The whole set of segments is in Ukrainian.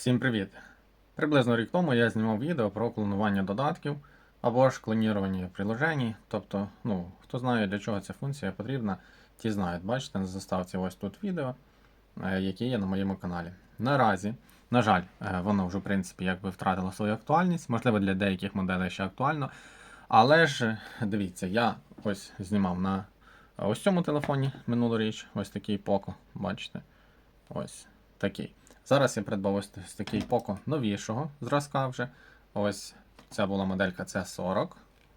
Всім привіт! Приблизно рік тому я знімав відео про клонування додатків або ж клонірування приложень. Тобто, ну, хто знає, для чого ця функція потрібна, ті знають. Бачите, на заставці ось тут відео, е, які є на моєму каналі. Наразі, на жаль, е, воно вже в принципі якби втратило свою актуальність, можливо, для деяких моделей ще актуально. Але ж дивіться, я ось знімав на ось цьому телефоні минулоріч, ось такий Poco, бачите. Ось такий. Зараз я придбав ось такий Poco новішого зразка вже. Ось ця була моделька C40.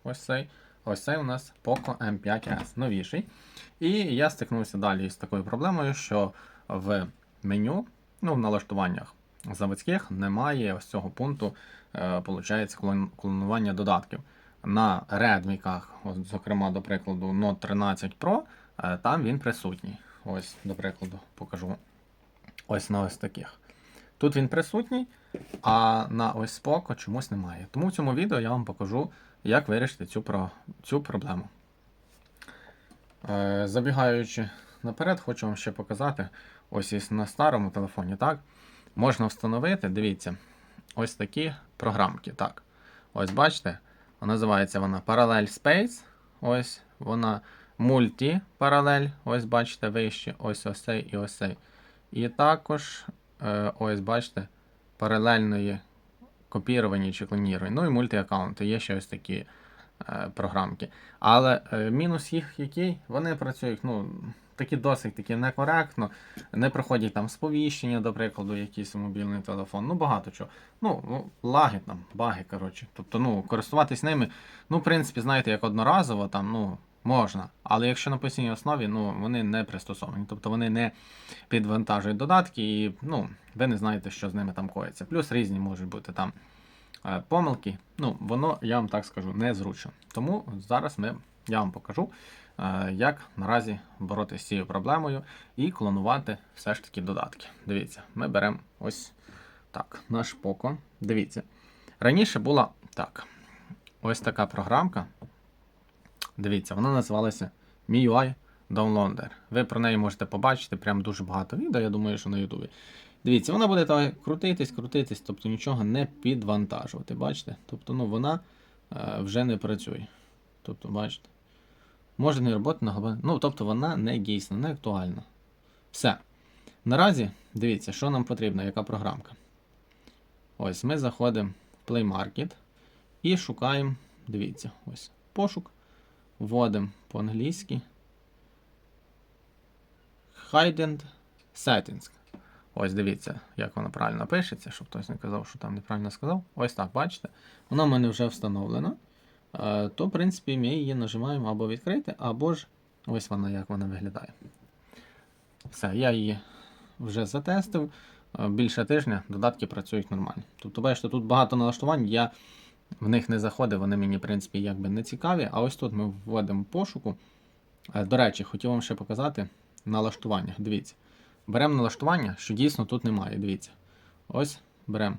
Ось цей. Ось цей у нас Poco M5S новіший. І я стикнувся далі з такою проблемою, що в меню, ну в налаштуваннях заводських немає ось цього пункту, е, клонування додатків. На от, зокрема, до прикладу, Note 13 Pro, е, там він присутній. Ось, до прикладу, покажу. Ось на ось таких. Тут він присутній, а на ось Poco чомусь немає. Тому в цьому відео я вам покажу, як вирішити цю, про, цю проблему. Е, забігаючи наперед, хочу вам ще показати. Ось із на старому телефоні, так? Можна встановити, дивіться, ось такі програмки. Так. Ось бачите, називається вона Parallel Space. Ось вона мульті-паралель. Ось бачите, вище, ось ось цей і ось цей. І також, е, ось бачите, паралельної копірування чи клонірування, Ну і мультиаккаунти. Є ще ось такі е, програмки. Але е, мінус їх який? Вони працюють, ну, такі досить такі некоректно, не проходять там сповіщення, до прикладу, якийсь мобільний телефон. Ну, багато чого. Ну, ну лаги там, баги, коротше. Тобто, ну, користуватись ними, ну, в принципі, знаєте, як одноразово, там, ну. Можна, але якщо на постійній основі, ну вони не пристосовані, тобто вони не підвантажують додатки, і ну, ви не знаєте, що з ними там коїться. Плюс різні можуть бути там е, помилки. Ну, воно, я вам так скажу, незручно. Тому зараз ми, я вам покажу, як наразі боротися з цією проблемою і клонувати все ж таки додатки. Дивіться, ми беремо ось так, наш Poco. Дивіться. Раніше була так. Ось така програмка. Дивіться, вона називалася MIUI Downloader. Ви про неї можете побачити прям дуже багато відео, я думаю, що на Ютубі. Дивіться, вона буде так крутитись, крутитись, тобто нічого не підвантажувати. Бачите? Тобто ну, вона е, вже не працює. Тобто, бачите. Може не роботи на глибину. Ну, тобто вона не дійсна, не актуальна. Все. Наразі, дивіться, що нам потрібно, яка програмка. Ось ми заходимо в Play Market і шукаємо, дивіться, ось пошук. Вводимо по-англійськи. Hidden Settings. Ось дивіться, як воно правильно пишеться, щоб хтось не казав, що там неправильно сказав. Ось так, бачите? Воно в мене вже встановлено. Е, То, в принципі, ми її нажимаємо або відкрити, або ж ось вона, як вона виглядає. Все, я її вже затестив. Е, Більше тижня додатки працюють нормально. Тобто, бачите, тут багато налаштувань, я в них не заходив, вони мені, в принципі, якби не цікаві. А ось тут ми вводимо пошуку. Е, До речі, хотів вам ще показати налаштування. Дивіться. Беремо налаштування, що дійсно тут немає. Дивіться. Ось беремо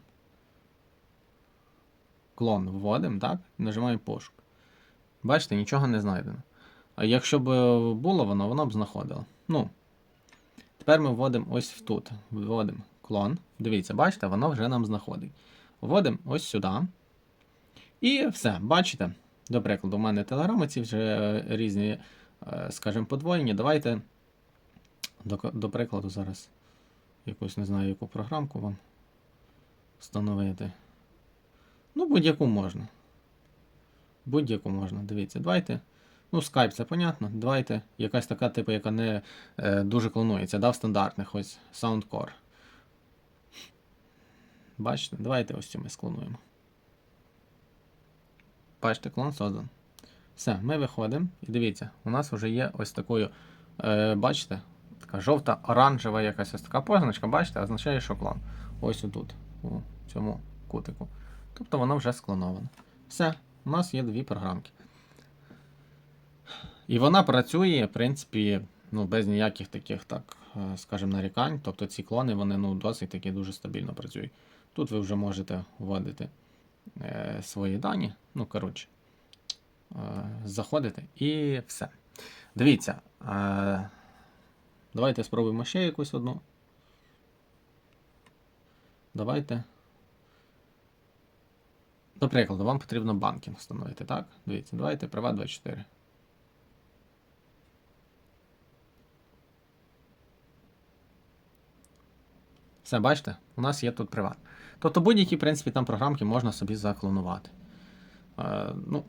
клон вводимо, так? Нажимаємо пошук. Бачите, нічого не знайдено. А якщо б е, було воно, воно б знаходило. Ну, тепер ми вводимо ось тут. Вводимо клон. Дивіться, бачите, воно вже нам знаходить. Вводимо ось сюди. І все, бачите? До прикладу, у мене телеграми ці вже е, різні, е, скажімо, подвоєні. Давайте, до, до прикладу, зараз якусь не знаю, яку програмку вам встановити. Ну, будь-яку можна. Будь-яку можна. Дивіться, давайте. Ну, Skype, це понятно. Давайте якась така, типу, яка не е, дуже клонується, да, в стандартних ось Soundcore. Бачите, давайте ось цю ми склонуємо. Бачите, клон создан. Все, ми виходимо. І дивіться, у нас вже є ось такою, е, бачите, така жовта, оранжева якась ось така позначка, бачите, означає, що клон. Ось отут, у цьому кутику. Тобто воно вже склоноване. Все, у нас є дві програмки. І вона працює, в принципі, ну, без ніяких таких, так, е, скажімо, нарікань. Тобто ці клони вони ну, досить таки дуже стабільно працюють. Тут ви вже можете вводити е, свої дані. Ну, коротше, е, заходите і все. Дивіться. Е, давайте спробуємо ще якусь одну. Давайте. До прикладу, вам потрібно банкінг встановити, так? Дивіться, давайте Приват 24. Все, бачите, у нас є тут приват. Тобто будь-які, в принципі, там програмки можна собі заклонувати. Е, ну,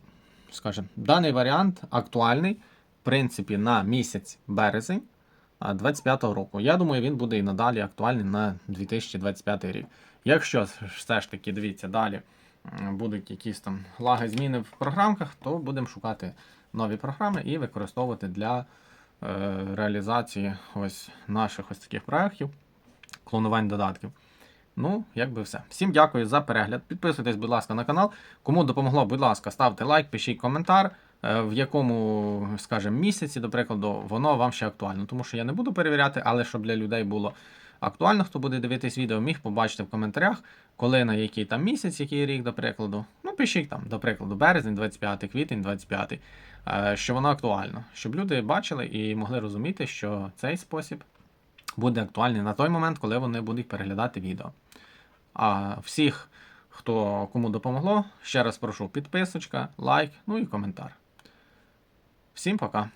скажімо, даний варіант актуальний, в принципі, на місяць березень 25-го року. Я думаю, він буде і надалі актуальний на 2025 рік. Якщо все ж таки, дивіться, далі будуть якісь там лаги зміни в програмках, то будемо шукати нові програми і використовувати для е, реалізації ось наших ось таких проєктів, клонувань додатків. Ну, якби все. Всім дякую за перегляд. Підписуйтесь, будь ласка, на канал. Кому допомогло, будь ласка, ставте лайк, пишіть коментар, е, в якому, скажімо, місяці, до прикладу, воно вам ще актуально. Тому що я не буду перевіряти, але щоб для людей було актуально, хто буде дивитись відео, міг побачити в коментарях, коли на який там місяць, який рік, до прикладу. Ну, пишіть там, до прикладу, березень 25, квітень 25, е, що воно актуально, щоб люди бачили і могли розуміти, що цей спосіб буде актуальний на той момент, коли вони будуть переглядати відео. А всіх, хто кому допомогло, ще раз прошу підписочка, лайк, ну і коментар. Всім пока!